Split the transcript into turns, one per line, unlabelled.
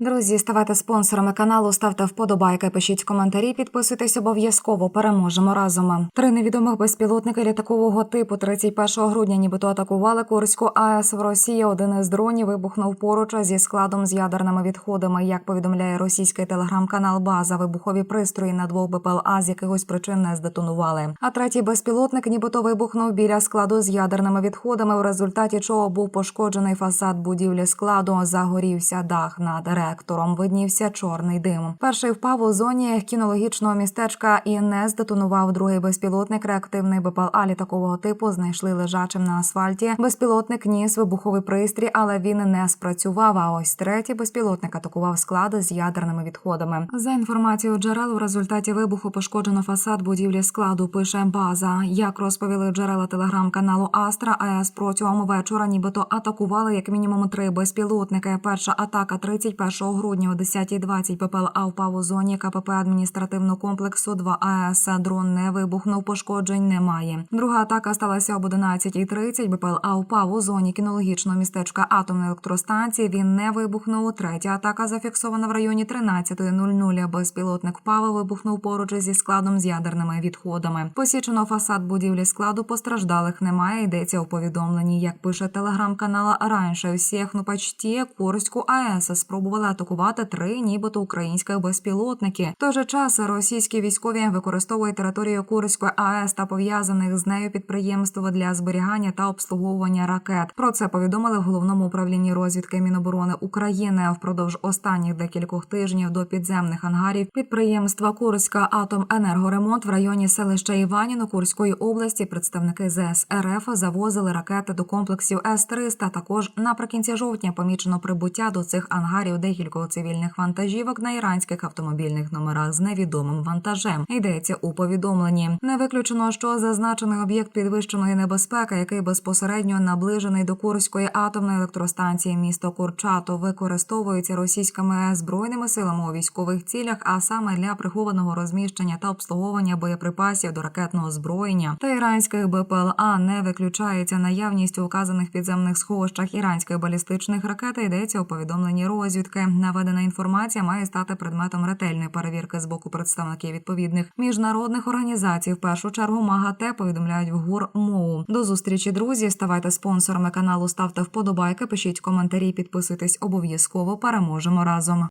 Друзі, ставайте спонсорами каналу, ставте вподобайки, пишіть коментарі, підписуйтесь обов'язково. Переможемо разом. Три невідомих безпілотники літакового типу 31 грудня, нібито атакували Курську АЕС в Росії. Один із дронів вибухнув поруч зі складом з ядерними відходами. Як повідомляє російський телеграм-канал База, вибухові пристрої на двох БПЛА з якихось причин не здетонували. А третій безпілотник, нібито вибухнув біля складу з ядерними відходами, в результаті чого був пошкоджений фасад будівлі складу. Загорівся дах над реактором. Виднівся чорний дим. Перший впав у зоні кінологічного містечка і не здетонував. Другий безпілотник реактивний БПЛА літакового типу знайшли лежачим на асфальті. Безпілотник ніс вибуховий пристрій, але він не спрацював. А ось третій безпілотник атакував склад з ядерними відходами. За інформацією джерел, в результаті вибуху пошкоджено фасад будівлі складу. Пише база. Як розповіли джерела телеграм-каналу Астра, АЕС протягом вечора, нібито атакували як мінімум три безпілотники. Перша атака 31 грудня о 10.20 ППЛА впав у зоні КПП адміністративного комплексу 2 АЕС. Дрон не вибухнув, пошкоджень немає. Друга атака сталася об 11.30. БПЛА впав у зоні кінологічного містечка атомної електростанції. Він не вибухнув. Третя атака зафіксована в районі 13.00. Безпілотник впав вибухнув поруч зі складом з ядерними відходами. Посічено фасад будівлі складу. Постраждалих немає. Йдеться у повідомленні. Як пише телеграм-канал раніше всіх ну почті Курську АЕС спробували атакувати три, нібито українських безпілотники. В той же час російські військові використовують територію Курської АЕС та пов'язаних з нею підприємств для зберігання та обслуговування ракет. Про це повідомили в головному управлінні розвідки Міноборони України впродовж останніх декількох тижнів до підземних ангарів підприємства Курська Атоменергоремонт в районі селища Іваніно Курської області. Представники ЗС РФ завозили ракети до комплексів С-300. Також наприкінці жовтня помічено прибуття до цих ангарів декількох цивільних вантажівок на іранських автомобільних номерах з невідомим вантажем. Йдеться у повідомленні. Не виключено, що зазначений об'єкт підвищеної небезпеки, який безпосередньо наближений до Курської атомної електростанції місто Курчато, використовується російськими збройними силами у військових цілях, а саме для прихованого розміщення та обслуговування боєприпасів до ракетного озброєння та іранських БПЛА не виключається наявність у указаних підземних сховищах іранських балістичних ракет. Йдеться у повідомленні розвідки. Наведена інформація має стати предметом ретельної перевірки з боку представників відповідних міжнародних організацій. В першу чергу МАГАТЕ повідомляють в ГУР МОУ. До зустрічі, друзі. Ставайте спонсорами каналу, ставте вподобайки, пишіть коментарі, підписуйтесь обов'язково. Переможемо разом.